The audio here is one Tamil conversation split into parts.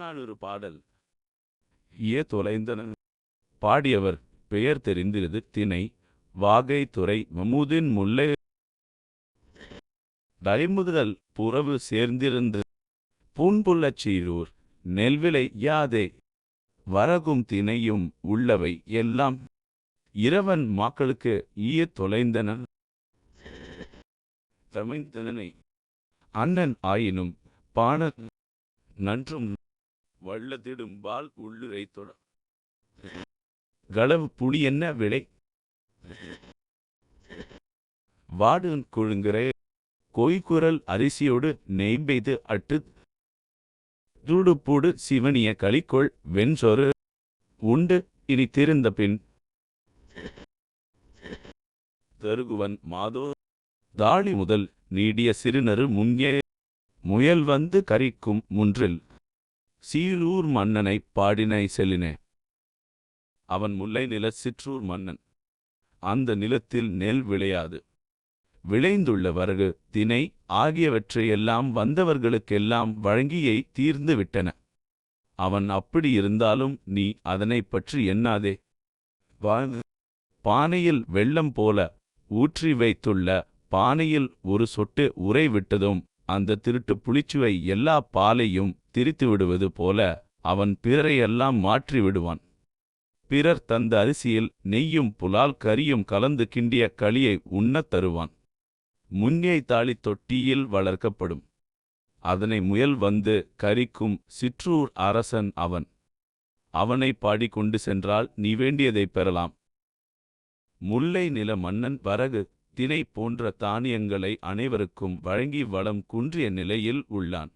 புறநானூறு பாடல். ஏ தொலைந்தன. பாடியவர் பெயர் தெரிந்திருது திணை. வாகை துறை மமுதின் முல்லை. டைமுதல் புறவு சேர்ந்திருந்து. பூன்புல்லச் சீரூர் நெல்விலை யாதே. வரகும் திணையும் உள்ளவை எல்லாம். இரவன் மாக்களுக்கு ஈய தொலைந்தன. தமிழ்தனனை அண்ணன் ஆயினும் பாண நன்றும் வள்ளதிடும் பால் உள்ளுரை தொட. களவு புளி என்ன விளை வாடுன் கொழுங்கிற கொய்குரல் அரிசியோடு நெய்பெய்து அட்டு தூடுப்பூடு சிவனிய களிக்கொள் வெண்சொரு உண்டு இனி திருந்த பின். தருகுவன் மாதோ தாளி முதல் நீடிய சிறுநறு முங்கே முயல் வந்து கரிக்கும் முன்றில். சீரூர் மன்னனை பாடினை செல்லினே. அவன் முல்லை நில சிற்றூர் மன்னன். அந்த நிலத்தில் நெல் விளையாது. விளைந்துள்ள வரகு தினை ஆகியவற்றையெல்லாம் வந்தவர்களுக்கெல்லாம் வழங்கியை தீர்ந்து விட்டன. அவன் அப்படி இருந்தாலும் நீ அதனைப் பற்றி எண்ணாதே. பானையில் வெள்ளம் போல ஊற்றி வைத்துள்ள பானையில் ஒரு சொட்டு உறை விட்டதும் அந்த திருட்டு புளிச்சுவை எல்லா பாலையும் திரித்து விடுவது போல அவன் பிறரையெல்லாம் மாற்றி விடுவான் பிறர் தந்த அரிசியில் நெய்யும் புலால் கரியும் கலந்து கிண்டிய களியை உண்ணத் தருவான். முன்னே தாளி தொட்டியில் வளர்க்கப்படும். அதனை முயல் வந்து கரிக்கும் சிற்றூர் அரசன் அவன். அவனை பாடிக்கொண்டு சென்றால் நீ வேண்டியதைப் பெறலாம். முல்லை நில மன்னன் வரகு தினை போன்ற தானியங்களை அனைவருக்கும் வழங்கி வளம் குன்றிய நிலையில் உள்ளான்.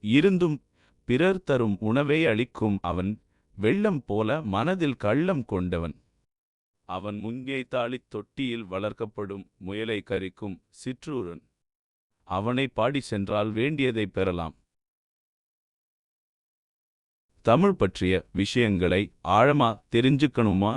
இருந்தும் பிறர் தரும் உணவை அளிக்கும் அவன் வெள்ளம் போல மனதில் கள்ளம் கொண்டவன். அவன் முங்கே தாளித் தொட்டியில் வளர்க்கப்படும் முயலை கரிக்கும் சிற்றூரன். அவனை பாடி சென்றால் வேண்டியதைப் பெறலாம். தமிழ் பற்றிய விஷயங்களை ஆழமா தெரிஞ்சுக்கணுமா?